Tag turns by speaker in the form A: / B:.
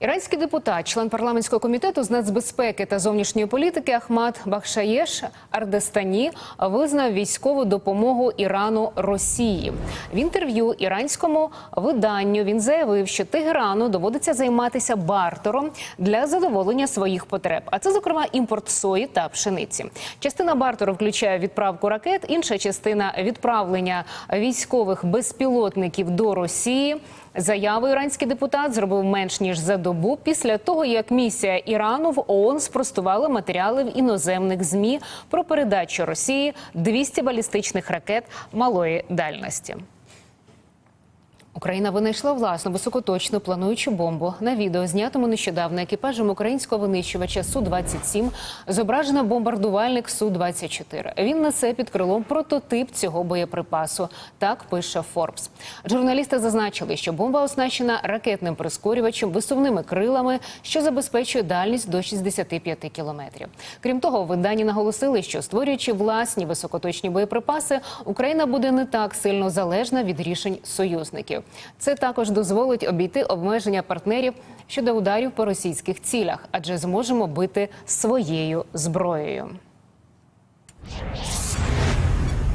A: Іранський депутат, член парламентського комітету з нацбезпеки та зовнішньої політики Ахмад Бахшаєш Ардестані визнав військову допомогу Ірану Росії. В інтерв'ю іранському виданню він заявив, що Тегерану доводиться займатися бартером для задоволення своїх потреб. А це, зокрема, імпорт сої та пшениці. Частина бартеру включає відправку ракет, інша частина відправлення військових безпілотників до Росії. Заяву іранський депутат зробив менш ніж за добу після того, як місія Ірану в ООН спростувала матеріали в іноземних змі про передачу Росії 200 балістичних ракет малої дальності. Україна винайшла власну високоточну плануючу бомбу. На відео, знятому нещодавно екіпажем українського винищувача су 27 зображено бомбардувальник су 24 Він несе під крилом прототип цього боєприпасу. Так пише Форбс. Журналісти зазначили, що бомба оснащена ракетним прискорювачем, висувними крилами, що забезпечує дальність до 65 кілометрів. Крім того, в наголосили, що створюючи власні високоточні боєприпаси, Україна буде не так сильно залежна від рішень союзників. Це також дозволить обійти обмеження партнерів щодо ударів по російських цілях, адже зможемо бити своєю зброєю.